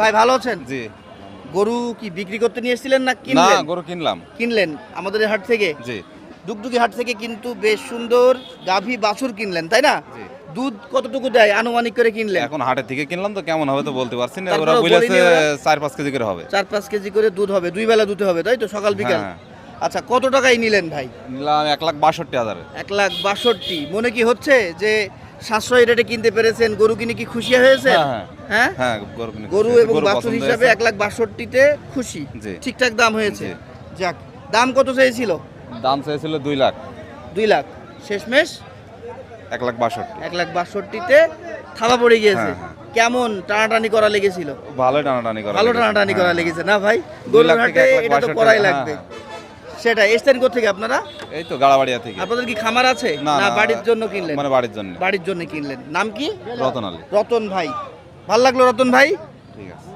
ভাই ভালো আছেন? জি। গরু কি বিক্রি করতে নিয়ে এসেছিলেন না না গরু কিনলাম। কিনলেন আমাদের হাট থেকে? জি। ডুগডুগি হাট থেকে কিন্তু বেশ সুন্দর গাভী বাছুর কিনলেন তাই না? জি। দুধ কতটুকু দেয়? আনুমানিক করে কিনলেন? এখন হাটের থেকে কিনলাম তো কেমন হবে তো বলতে পারছি না। ওরা বলেছে বলিনি ওরা? চার পাঁচ কেজি করে হবে। চার পাঁচ কেজি করে দুধ হবে দুই বেলা দুধ হবে তাই তো? সকাল বিকাল? হ্যাঁ। আচ্ছা কত টাকায় নিলেন ভাই? নিলাম এক লাখ বাষট্টি হাজার এক লাখ বাষট্টি। মনে কি হচ্ছে যে সাশ্রয়ী রেটে কিনতে পেরেছেন। গরু কিনে কি খুশি হয়েছে হ্যাঁ, হ্যাঁ। হ্যাঁ? গরু কিনে গরু। এবং বাছুর হিসাবে এক লাখ বাষট্টিতে খুশি। ঠিকঠাক দাম হয়েছে? যাক দাম কত চেয়েছিল? দাম চেয়েছিল দুই লাখ। দুই লাখ। শেষমেশ? এক লাখ বাষট্টি। এক লাখ বাষট্টিতে থাবা পড়ে গিয়েছে। হ্যাঁ, হ্যাঁ। কেমন টানাটানি করা লেগেছিল? ভালোই টানাটানি করা ভালো। টানাটানি করা হ্যাঁ। লেগেছে না ভাই? দুই লাখ হাটে এটা তো করাই হ্যাঁ, লাগবে। হ্যাঁ। সেটা এসছেন থেকে আপনারা? এই তো গাড়াবাড়িয়া থেকে। আপনাদের কি খামার আছে না বাড়ির জন্য কিনলেন? মানে বাড়ির জন্য। বাড়ির জন্য কিনলেন। নাম কি? রতন আলী। রতন ভাই। ভালো লাগল রতন ভাই? ঠিক আছে।